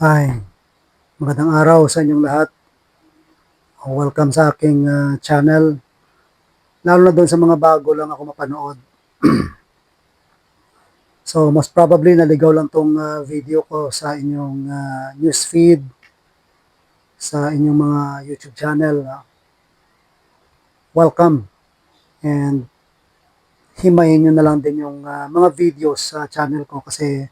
Hi, magandang araw sa inyong lahat. Welcome sa aking ah, channel. Lalo na doon sa mga bago lang ako mapanood. so, most probably naligaw lang tong ah, video ko sa inyong ah, news feed, sa inyong mga YouTube channel. welcome. And himayin nyo na lang din yung ah, mga videos sa channel ko kasi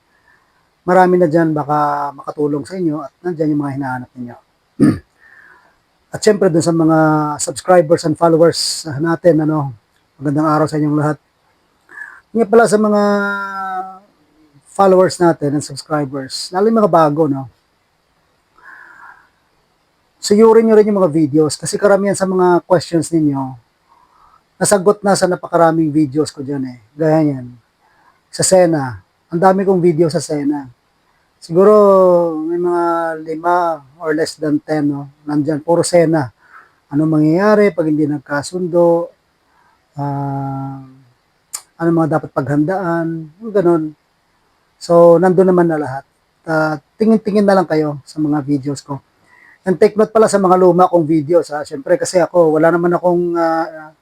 marami na dyan baka makatulong sa inyo at nandyan yung mga hinahanap ninyo. at syempre dun sa mga subscribers and followers natin, ano, magandang araw sa inyong lahat. Nga pala sa mga followers natin and subscribers, lalo yung mga bago, no? Suyurin nyo rin yung mga videos kasi karamihan sa mga questions ninyo, nasagot na sa napakaraming videos ko dyan eh. Gaya yan. Sa Sena. Ang dami kong video sa Sena. Siguro may mga lima or less than 10, no? Nandyan, puro Sena. Ano mangyayari pag hindi nagkasundo? Ah, ano mga dapat paghandaan? Yung ganun. So, nandun naman na lahat. Ah, tingin-tingin na lang kayo sa mga videos ko. And take note pala sa mga luma kong videos. Ha? Siyempre kasi ako, wala naman akong ah,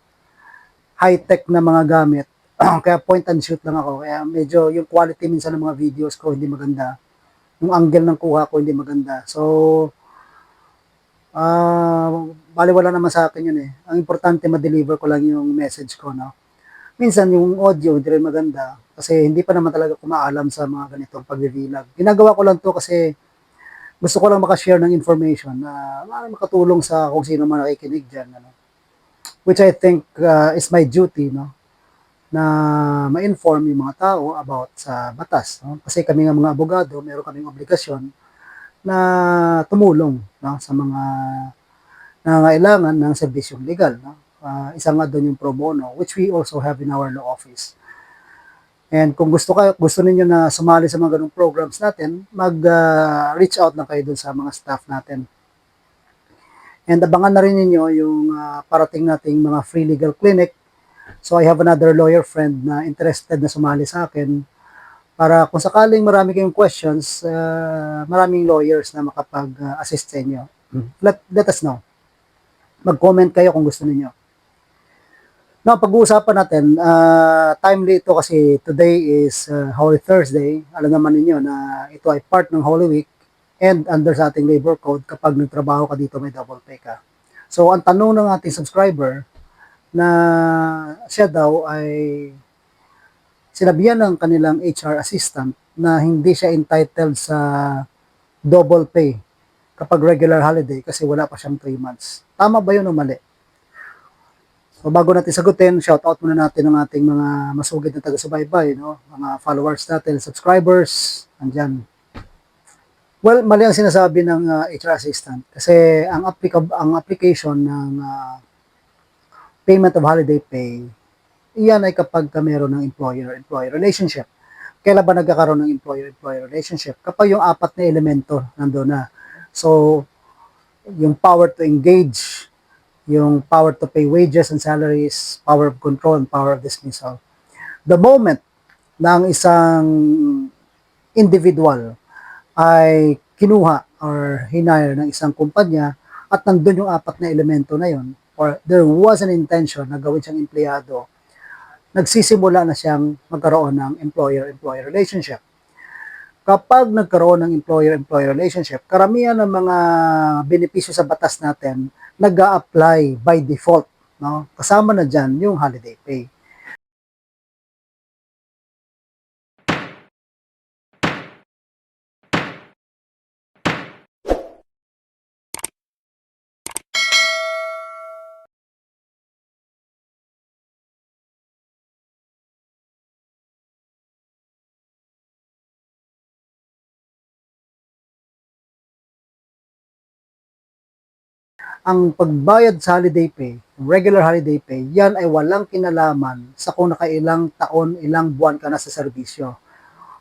high-tech na mga gamit. Kaya point and shoot lang ako. Kaya medyo yung quality minsan ng mga videos ko hindi maganda. Yung angle ng kuha ko hindi maganda. So, ah bali wala naman sa akin yun eh. Ang importante ma-deliver ko lang yung message ko, no? Minsan yung audio hindi rin maganda kasi hindi pa naman talaga kumaalam sa mga ganitong pagbibilag. Ginagawa ko lang to kasi gusto ko lang makashare ng information na maaaring makatulong sa kung sino man nakikinig dyan. Ano? Which I think uh, is my duty, no? Na ma-inform yung mga tao about sa batas. No? Kasi kami nga mga abogado, meron kaming obligasyon na tumulong no? sa mga nangangailangan ng serbisyong legal. No? Ah, isa nga doon yung pro bono, which we also have in our law office. And kung gusto kayo, gusto niyo na sumali sa mga ganung programs natin, mag-reach out na kayo doon sa mga staff natin. And abangan na rin ninyo yung ah, parating nating mga free legal clinic So I have another lawyer friend na interested na sumali sa akin para kung sakaling marami kayong questions, uh, maraming lawyers na makapag-assist sa inyo. Let, let us know. Mag-comment kayo kung gusto niyo. Now, pag-uusapan natin, uh, timely ito kasi today is uh, Holy Thursday. Alam naman ninyo na ito ay part ng Holy Week and under sa ating labor code, kapag nagtrabaho ka dito, may double pay ka. So, ang tanong ng ating subscriber, na siya daw ay sinabihan ng kanilang HR assistant na hindi siya entitled sa double pay kapag regular holiday kasi wala pa siyang 3 months. Tama ba yun o mali? So bago natin sagutin, shout out muna natin ang ating mga masugid na taga-subaybay, no? mga followers natin, subscribers, andyan. Well, mali ang sinasabi ng uh, HR assistant kasi ang, applica- ang application ng uh, payment of holiday pay, iyan ay kapag ka meron ng employer-employee relationship. Kailan ba nagkakaroon ng employer-employee relationship? Kapag yung apat na elemento nandoon na. So, yung power to engage, yung power to pay wages and salaries, power of control, and power of dismissal. The moment na ang isang individual ay kinuha or hinire ng isang kumpanya at nandun yung apat na elemento na yon, or there was an intention na gawin siyang empleyado, nagsisimula na siyang magkaroon ng employer-employee relationship. Kapag nagkaroon ng employer-employee relationship, karamihan ng mga benepisyo sa batas natin nag apply by default. No? Kasama na dyan yung holiday pay. Ang pagbayad sa holiday pay, regular holiday pay, yan ay walang kinalaman sa kung nakailang taon, ilang buwan ka na sa serbisyo.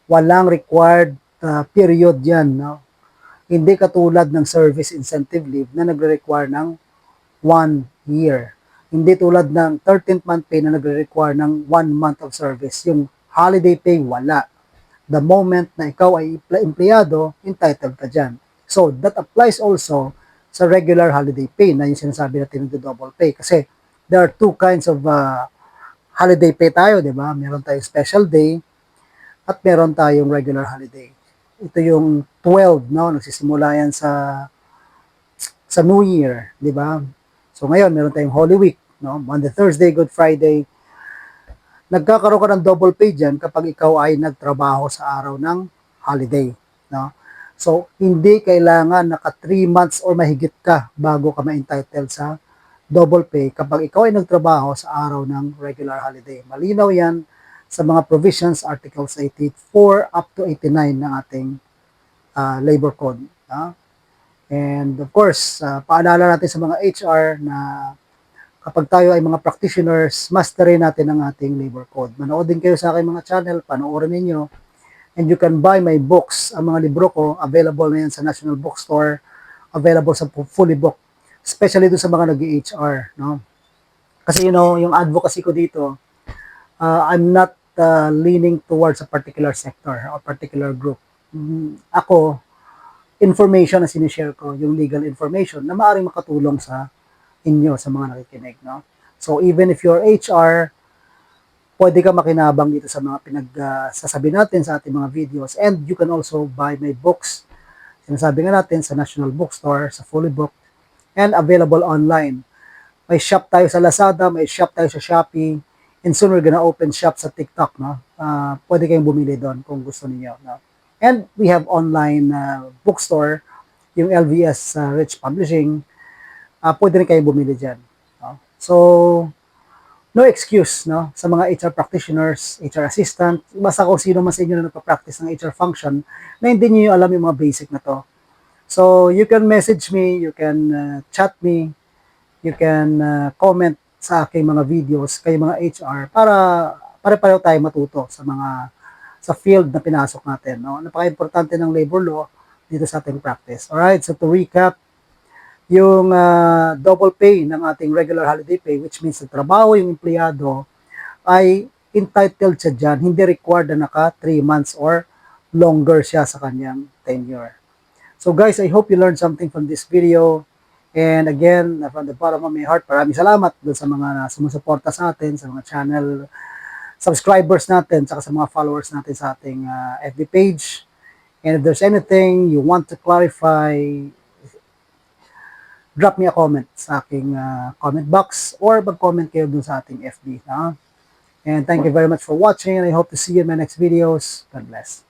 Walang required uh, period yan. No? Hindi katulad ng service incentive leave na nagre-require ng one year. Hindi tulad ng 13th month pay na nagre-require ng one month of service. Yung holiday pay, wala. the moment na ikaw ay empl- empleyado, entitled ka dyan. So, that applies also sa regular holiday pay na yung sinasabi natin ng double pay. Kasi there are two kinds of uh, holiday pay tayo, di ba? Meron tayong special day at meron tayong regular holiday. Ito yung 12, no? Nagsisimula yan sa sa New Year, di ba? So ngayon, meron tayong Holy Week, no? Monday, Thursday, Good Friday. Nagkakaroon ka ng double pay dyan kapag ikaw ay nagtrabaho sa araw ng holiday, no? So, hindi kailangan naka 3 months or mahigit ka bago ka ma-entitled sa double pay kapag ikaw ay nagtrabaho sa araw ng regular holiday. Malinaw yan sa mga provisions, Articles 84 up to 89 ng ating uh, labor code. No? And of course, uh, paalala natin sa mga HR na kapag tayo ay mga practitioners, masterin natin ang ating labor code. Manood din kayo sa aking mga channel, panoorin ninyo. And you can buy my books. Ang mga libro ko, available na yan sa National Bookstore, available sa fully book. Especially doon sa mga nag-HR. No? Kasi you know, yung advocacy ko dito, uh, I'm not uh, leaning towards a particular sector or particular group. Mm, ako, information na sinishare ko, yung legal information na maaaring makatulong sa inyo, sa mga nakikinig. No? So even if you're HR, pwede ka makinabang dito sa mga pinagsasabi natin sa ating mga videos. And you can also buy my books. Sinasabi nga natin sa National Bookstore, sa Fully Book, and available online. May shop tayo sa Lazada, may shop tayo sa Shopee, and soon we're gonna open shop sa TikTok, no? Uh, pwede kayong bumili doon kung gusto niyo, no? And we have online uh, bookstore, yung LVS uh, Rich Publishing, uh, pwede rin kayong bumili dyan. No? So, no excuse no sa mga HR practitioners, HR assistant, basta kung sino man sa inyo na nagpa-practice ng HR function na hindi niyo alam yung mga basic na to. So, you can message me, you can uh, chat me, you can uh, comment sa aking mga videos kay mga HR para pare-pareho tayo matuto sa mga sa field na pinasok natin. No? Napaka-importante ng labor law dito sa ating practice. Alright, so to recap, yung uh, double pay ng ating regular holiday pay, which means sa trabaho yung empleyado, ay entitled siya dyan, hindi required na naka 3 months or longer siya sa kanyang tenure. So guys, I hope you learned something from this video. And again, from the bottom of my heart, maraming salamat dun sa mga sumusuporta sa atin, sa mga channel subscribers natin, saka sa mga followers natin sa ating uh, FB page. And if there's anything you want to clarify, drop me a comment sa aking uh, comment box or mag-comment kayo dun sa ating FB. No? And thank you very much for watching and I hope to see you in my next videos. God bless.